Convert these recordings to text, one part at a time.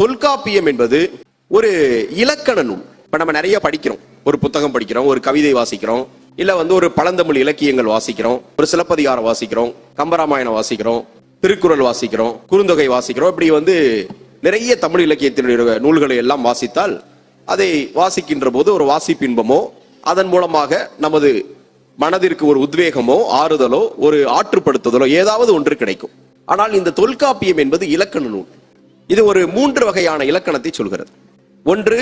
தொல்காப்பியம் என்பது ஒரு இலக்கண நூல். இப்ப நம்ம நிறைய படிக்கிறோம். ஒரு புத்தகம் படிக்கிறோம் ஒரு கவிதை வாசிக்கிறோம் இல்ல வந்து ஒரு பழந்தமிழ் இலக்கியங்கள் வாசிக்கிறோம் ஒரு சிலப்பதிகாரம் வாசிக்கிறோம் கம்பராமாயணம் வாசிக்கிறோம் திருக்குறள் வாசிக்கிறோம் குறுந்தொகை வாசிக்கிறோம். இப்படி வந்து நிறைய தமிழ் இலக்கியத்தினுடைய நூல்களை எல்லாம் வாசித்தால் அதை வாசிக்கின்ற போது ஒரு வாசிப்பின்பமோ அதன் மூலமாக நமது மனதிற்கு ஒரு உத்வேகமோ ஆறுதலோ ஒரு ஆற்றுப்படுத்துதலோ ஏதாவது ஒன்று கிடைக்கும். ஆனால் இந்த தொல்காப்பியம் என்பது இலக்கண நூல். இது ஒரு மூன்று வகையான இலக்கணத்தை சொல்கிறது. ஒன்று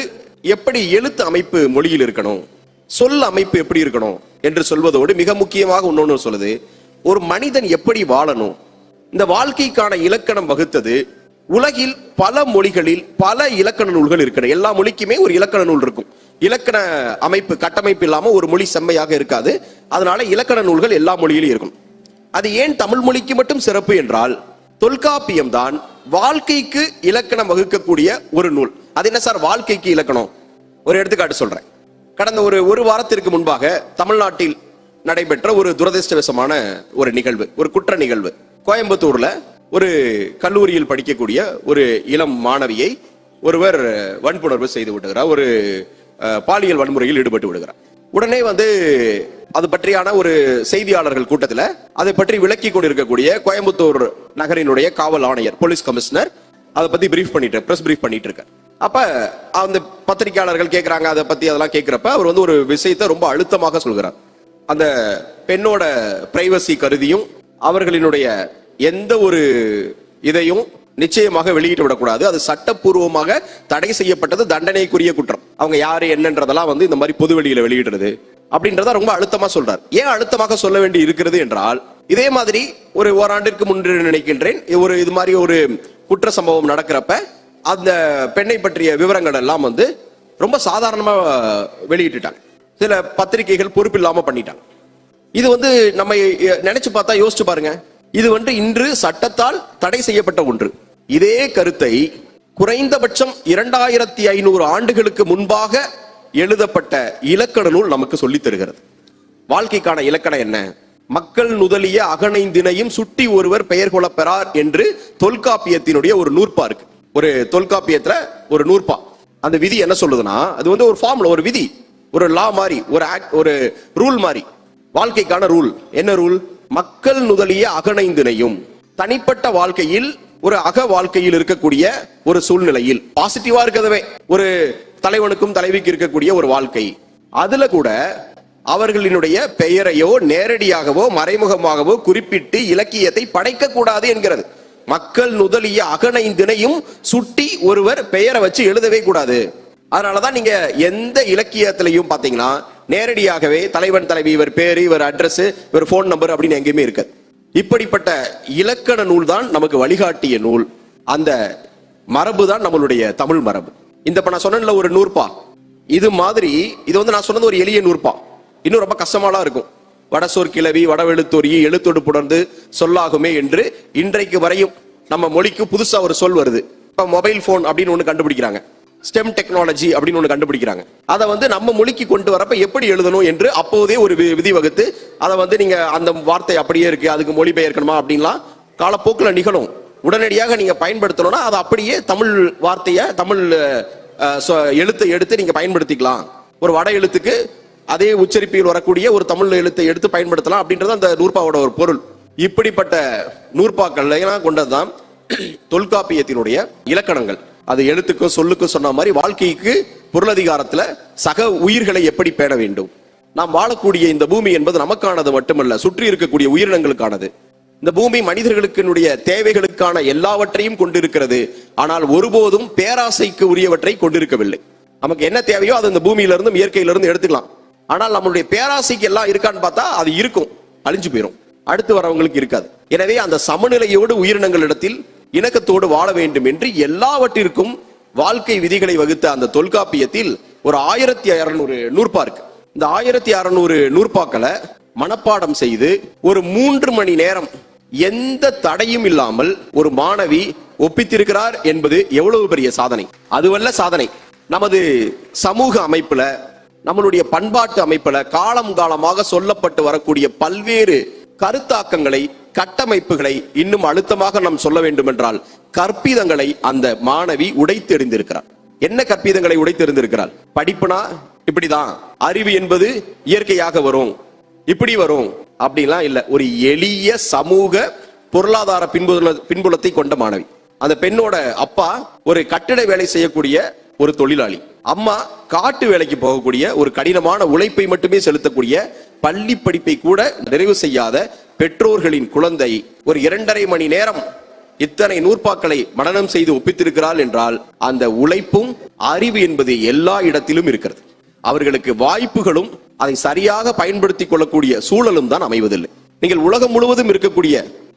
எப்படி எழுத்து அமைப்பு மொழியில் இருக்கணும் சொல் அமைப்பு எப்படி இருக்கணும் என்று சொல்வதோடு மிக முக்கியமாக இன்னொன்று சொல்லுது ஒரு மனிதன் எப்படி வாழணும் இந்த வாழ்க்கைக்கான இலக்கணம் வகுத்தது உலகில் பல மொழிகளில் பல இலக்கண நூல்கள் இருக்கிறது எல்லா மொழிக்குமே ஒரு இலக்கண நூல் இருக்கும். இலக்கண அமைப்பு கட்டமைப்பு இல்லாமல் ஒரு மொழி செம்மையாக இருக்காது அதனால இலக்கண நூல்கள் எல்லா மொழியிலும் இருக்கும். அது ஏன் தமிழ் மொழிக்கு மட்டும் சிறப்பு என்றால் தொல்காப்பியம் தான் வாழ்க்கைக்கு இலக்கணம் வகுக்கக்கூடிய ஒரு நூல். அது என்ன சார்? வாழ்க்கைக்கு இலக்கணம். ஒரு எடுத்துக்காட்டு சொல்றேன். கடந்த ஒரு ஒரு வாரத்திற்கு முன்பாக தமிழ்நாட்டில் நடைபெற்ற ஒரு துரதிருஷ்டவசமான ஒரு நிகழ்வு ஒரு குற்ற நிகழ்வு. கோயம்புத்தூர்ல ஒரு கல்லூரியில் படிக்கக்கூடிய ஒரு இளம் மாணவியை ஒருவர் வன்புணர்வு செய்து விடுகிறார். ஒரு பாலியல் வன்முறையில் ஈடுபட்டு விடுகிறார். உடனே வந்து அது பற்றியான ஒரு செய்தியாளர்கள் கூட்டத்தில் அதை பற்றி விளக்கி கொண்டிருக்கக்கூடிய கோயம்புத்தூர் நகரினுடைய காவல் ஆணையர் போலீஸ் கமிஷனர் அதை பத்தி பிரீஃப் பண்ணிட்டு பிரஸ் பிரீஃப் பண்ணிட்டு இருக்கார் அப்ப அந்த பத்திரிகையாளர்கள் கேட்கறாங்க அதை பத்தி அதெல்லாம் கேட்கிறப்ப அவர் வந்து ஒரு விஷயத்தை ரொம்ப அழுத்தமாக சொல்கிறார். அந்த பெண்ணோட பிரைவசி கருதியும் அவர்களினுடைய எந்த ஒரு இதையும் நிச்சயமாக வெளியிட்டு விடக்கூடாது. அது சட்டப்பூர்வமாக தடை செய்யப்பட்டது தண்டனைக்குரிய குற்றம். அவங்க யாரு என்னன்றதெல்லாம் வந்து இந்த மாதிரி பொது வெளியில வெளியிடுறது அப்படின்றத ரொம்ப அழுத்தமா சொல்றார். ஏன் அழுத்தமாக சொல்ல வேண்டி இருக்கிறது என்றால் இதே மாதிரி ஒரு ஓராண்டிற்கு முன்பு நினைக்கின்றேன் ஒரு இது மாதிரி ஒரு குற்ற சம்பவம் நடக்கிறப்ப அந்த பெண்ணை பற்றிய விவரங்கள் எல்லாம் வந்து ரொம்ப சாதாரணமா வெளியிட்டுட்டாங்க. சில பத்திரிகைகள் பொறுப்பில்லாம பண்ணிட்டாங்க. இது வந்து நம்ம நினைச்சு பார்த்தா யோசிச்சு பாருங்க. இது வந்து இன்று சட்டத்தால் தடை செய்யப்பட்ட ஒன்று. இதே கருத்தை குறைந்தபட்சம் இரண்டாயிரத்தி ஐநூறு ஆண்டுகளுக்கு முன்பாக எழுதப்பட்ட இலக்கண நூல் நமக்கு சொல்லித் தருகிறது. வாழ்க்கைக்கான இலக்கணம் என்ன? மக்கள் நுதலிய அகனைந்தினையும் சுட்டி ஒருவர் பெயர் கொள்ளப்பெறார் என்று தொல்காப்பியத்தினுடைய ஒரு நூற்பா இருக்கு. ஒரு தொல்காப்பியத்துல ஒரு நூற்பா. அந்த விதி என்ன சொல்லுதுன்னா அது வந்து ஒரு ஃபார்ம்ல ஒரு விதி. ஒரு லா மாதிரி ஒரு ஆக்ட் ஒரு ரூல் மாதிரி. வாழ்க்கைக்கான ரூல் என்ன ரூல் மக்கள் நுதலிய அகனைந்தினையும் தனிப்பட்ட வாழ்க்கையில் ஒரு அக வாழ்க்கையில் இருக்கக்கூடிய ஒரு சூழ்நிலையில் பாசிட்டிவா இருக்கிறதவே ஒரு தலைவனுக்கும் தலைவிக்கு இருக்கக்கூடிய ஒரு வாழ்க்கை. அதுல கூட அவர்களினுடைய பெயரையோ நேரடியாகவோ மறைமுகமாகவோ குறிப்பிட்டு இலக்கியத்தை படைக்க கூடாது என்கிறது. மக்கள் நுதலிய அகனைந்தினையும் சுட்டி ஒருவர் பெயரை வச்சு எழுதவே கூடாது. அதனாலதான் நீங்க எந்த இலக்கியத்திலையும் பாத்தீங்கன்னா நேரடியாகவே தலைவன் தலைவி இவர் பேர் இவர் அட்ரஸ் இவர் ஃபோன் நம்பர் அப்படின்னு எங்கேயுமே இருக்காது. இப்படிப்பட்ட இலக்கண நூல் தான் நமக்கு வழிகாட்டிய நூல். அந்த மரபு தான் நம்மளுடைய தமிழ் மரபு. இந்த இப்ப நான் சொன்னேன்ல ஒரு நூற்பா. இது மாதிரி இது வந்து நான் சொன்னது ஒரு எளிய நூற்பா. இன்னும் ரொம்ப கஷ்டமாலாம் இருக்கும். வடசோர் கிளவி வடவெழுத்தோரி எழுத்தொடுப்புணர்ந்து சொல்லாகுமே என்று இன்றைக்கு வரையும் நம்ம மொழிக்கு புதுசா ஒரு சொல் வருது. இப்ப மொபைல் போன் அப்படின்னு ஒண்ணு கண்டுபிடிக்கிறாங்க. ஸ்டெம் டெக்னாலஜி அப்படின்னு ஒண்ணு கண்டுபிடிக்கிறாங்க. அதை வந்து நம்ம மொழிக்கு கொண்டு வரப்ப எப்படி எழுதணும் என்று அப்போதே ஒரு வி- விதி வகுத்து அதை வந்து நீங்க அந்த வார்த்தை அப்படியே இருக்கு அதுக்கு மொழிபெயர்க்கணுமா அப்படின்லாம் காலப்போக்கில் நிகழும். உடனடியாக நீங்க பயன்படுத்தணும்னா அதை அப்படியே தமிழ் வார்த்தையை தமிழ் சொ- எழுத்தை எடுத்து நீங்க பயன்படுத்திக்கலாம். ஒரு வட எழுத்துக்கு அதே உச்சரிப்பில் வரக்கூடிய ஒரு தமிழ் எழுத்தை எடுத்து பயன்படுத்தலாம் அப்படின்றது அந்த நூற்பாவோட ஒரு பொருள். இப்படிப்பட்ட நூற்பாக்கள் கொண்டதுதான் தொல்காப்பியத்தினுடைய இலக்கணங்கள். அது எழுத்துக்கோ சொல்லுக்கும் சொன்ன மாதிரி வாழ்க்கைக்கு பொருளதிகாரத்தில் சக உயிர்களை எப்படி பேண வேண்டும்? நாம் வாழக்கூடிய இந்த பூமி என்பது நமக்கானது மட்டுமல்ல சுற்றி இருக்கக்கூடிய உயிரினங்களுக்கானது. இந்த பூமி மனிதர்களுக்கினுடைய தேவைகளுக்கான எல்லாவற்றையும் கொண்டிருக்கிறது. ஆனால் ஒருபோதும் பேராசைக்கு உரியவற்றை கொண்டிருக்கவில்லை. நமக்கு என்ன தேவையோ அது இந்த பூமியிலிருந்தும் இயற்கையிலிருந்து எடுத்துக்கலாம். ஆனால் நம்மளுடைய பேராசைக்கு எல்லாம் இருக்கான்னு பார்த்தா அது இருக்கும் அழிஞ்சு போயிடும் அடுத்து வரவங்களுக்கு இருக்காது. எனவே அந்த சமநிலையோடு உயிரினங்களிடத்தில் இணக்கத்தோடு வாழ வேண்டும் என்று எல்லாவற்றிற்கும் வாழ்க்கை விதிகளை வகுத்த அந்த தொல்காப்பியத்தில் ஒரு ஆயிரத்தி அறுநூறு நூற்பா இருக்கு இந்த ஆயிரத்தி அறுநூறு நூற்பாக்களை மனப்பாடம் செய்து ஒரு மூன்று மணி நேரம் எந்த தடையும் இல்லாமல் ஒரு மாணவி ஒப்பித்திருக்கிறார் என்பது எவ்வளவு பெரிய சாதனை? அதுவல்ல சாதனை. நமது சமூக அமைப்புல நம்மளுடைய பண்பாட்டு அமைப்புல காலம் காலமாக சொல்லப்பட்டு வரக்கூடிய பல்வேறு கருத்தாக்கங்களை கட்டமைப்புகளை இன்னும் அழுத்தமாக நாம் சொல்ல வேண்டும் என்றால் கற்பிதங்களை அந்த மாணவி உடைத்தெறிந்திருக்கிறார் என்ன கற்பிதங்களை உடைத்தெறிந்திருக்கிறார் படிப்புனா இப்படிதான். அறிவு என்பது இயற்கையாக வரும். இப்படி வரும். அப்படிலாம் இல்ல. ஒரு எளிய சமூக பொருளாதார பின்புல பின்புலத்தை கொண்ட மாணவி. அந்த பெண்ணோட அப்பா ஒரு கட்டிட வேலை செய்யக்கூடிய ஒரு தொழிலாளி. அம்மா காட்டு வேலைக்கு போகக்கூடிய ஒரு கடினமான உழைப்பை மட்டுமே செலுத்தக்கூடிய பள்ளி படிப்பை கூட நிறைவு செய்யாத பெற்றோர்களின் குழந்தை ஒரு இரண்டரை மணி நேரம் இத்தனை நூற்பாக்களை மனனம் செய்து ஒப்பித்திருக்கிறாள் என்றால் அந்த உழைப்பும் அறிவு என்பது எல்லா இடத்திலும் இருக்கிறது. அவர்களுக்கு வாய்ப்புகளும் அதை சரியாக பயன்படுத்திக் கொள்ளக்கூடிய சூழலும் தான் அமைவதில்லை. நீங்கள் உலகம் முழுவதும் இருக்கக்கூடிய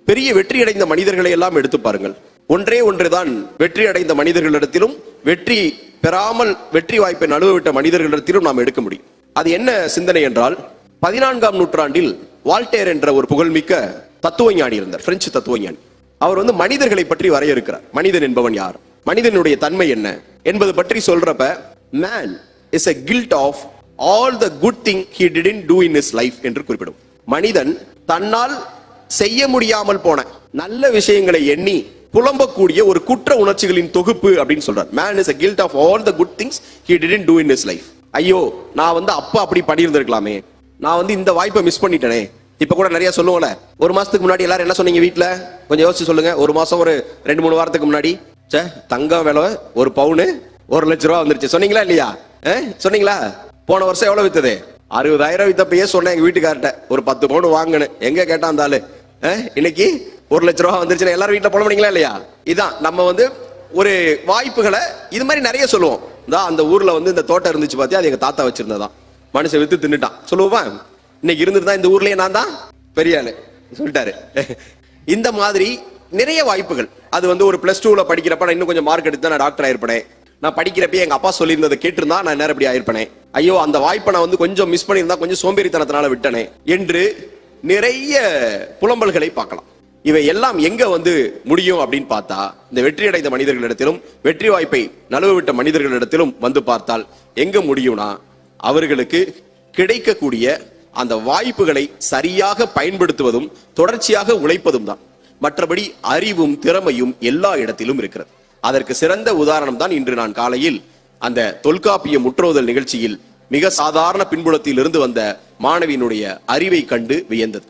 பெரிய வெற்றி அடைந்த மனிதர்களை எல்லாம் எடுத்து பாருங்கள். ஒன்றே ஒன்றுதான் வெற்றி அடைந்த மனிதர்களிடத்திலும் வெற்றி பெறாமல் வெற்றி வாய்ப்பை நழுவவிட்ட மனிதர்களிடத்திலும் நாம் எடுக்க முடியும். அது என்ன சிந்தனை என்றால் பதினான்காம் நூற்றாண்டில் வால்டேர் என்ற ஒரு புகழ்மிக்க தத்துவஞானி இருந்தார் பிரெஞ்சு தத்துவஞானி. அவர் வந்து மனிதர்களை பற்றி வரையறுக்கிறார். மனிதன் என்பவன் யார்? மனிதனுடைய தன்மை என்ன? என்பது பற்றி சொல்றப்ப man is a guilt of all the good thing he didn't do in his life என்று குறிப்பிடும். மனிதன் தன்னால் செய்ய முடியாமல் போன நல்ல விஷயங்களை எண்ணி புலம்பக்கூடிய ஒரு குற்ற உணர்ச்சிகளின் தொகுப்பு அப்படின்னு சொல்றார். Man is a guilt of all the good things he didn't do in his life ஐயோ நான் வந்து அப்பா அப்படி பண்ணியிருந்திருக்கலாமே. நான் வந்து இந்த வாய்ப்பை மிஸ் பண்ணிட்டேனே. இப்ப கூட நிறைய சொல்லுவோம்ல. ஒரு மாசத்துக்கு முன்னாடி எல்லாரும் என்ன சொன்னீங்க வீட்டில் கொஞ்சம் யோசிச்சு சொல்லுங்க. ஒரு மாசம் ஒரு ரெண்டு மூணு வாரத்துக்கு முன்னாடி. ச்சே தங்கம் விலை ஒரு பவுனு ஒரு லட்ச ரூபா வந்துருச்சு. சொன்னீங்களா இல்லையா? சொன்னீங்களா? போன வருஷம் எவ்வளவு வித்தது? அறுபதாயிரம் வித்தப்பையே சொன்னேன் எங்க வீட்டுக்கார்ட்ட. ஒரு பத்து பவுன் வாங்கினேன். எங்க கேட்டான் அந்த ஆளு? இன்னைக்கு ஒரு லட்ச ரூபா வந்துருச்சுன்னா எல்லாரும் வீட்டுல போன முடியுங்களா இல்லையா? இதான் நம்ம வந்து ஒரு வாய்ப்புகளை இது மாதிரி நிறைய சொல்லுவோம். இந்த அந்த ஊர்ல வந்து இந்த தோட்டம் இருந்துச்சு பார்த்தியா அது எங்க தாத்தா வச்சிருந்ததான் மனுஷன் வித்து தின்னுட்டான். சொல்லுவான் இன்னைக்கு இருந்திருந்தா இந்த ஊர்லயே நான் தான் பெரிய ஆளு. சொல்லிட்டாரு. இந்த மாதிரி நிறைய வாய்ப்புகள். அது வந்து ஒரு பிளஸ் டூல படிக்கிறப்ப நான் இன்னும் கொஞ்சம் மார்க் எடுத்து நான் டாக்டர் ஆயிருப்பேன். நான் படிக்கிறப்ப எங்க அப்பா சொல்லியிருந்ததை கேட்டிருந்தா நான் நேரம் இப்படி ஆயிருப்பேனே. ஐயோ அந்த வாய்ப்பை நான் வந்து கொஞ்சம் மிஸ் பண்ணியிருந்தா கொஞ்சம் சோம்பேறித்தனத்தினால விட்டனே. என்று நிறைய புலம்பல்களை பார்க்கலாம். இவை எல்லாம் எங்க வந்து முடியும் அப்படின்னு பார்த்தா இந்த வெற்றி அடைந்த மனிதர்களிடத்திலும் வெற்றி வாய்ப்பை நழுவ விட்ட மனிதர்களிடத்திலும் வந்து பார்த்தால் எங்க முடியும்னா அவர்களுக்கு கிடைக்கக்கூடிய அந்த வாய்ப்புகளை சரியாக பயன்படுத்துவதும் தொடர்ச்சியாக உழைப்பதும் தான். மற்றபடி அறிவும் திறமையும் எல்லா இடத்திலும் இருக்கிறது. அதற்கு சிறந்த உதாரணம் தான் இன்று நான் காலையில் அந்த தொல்காப்பிய முற்றோதல் நிகழ்ச்சியில் மிக சாதாரண பின்புலத்தில் இருந்து வந்த மாணவியினுடைய அறிவை கண்டு வியந்தது.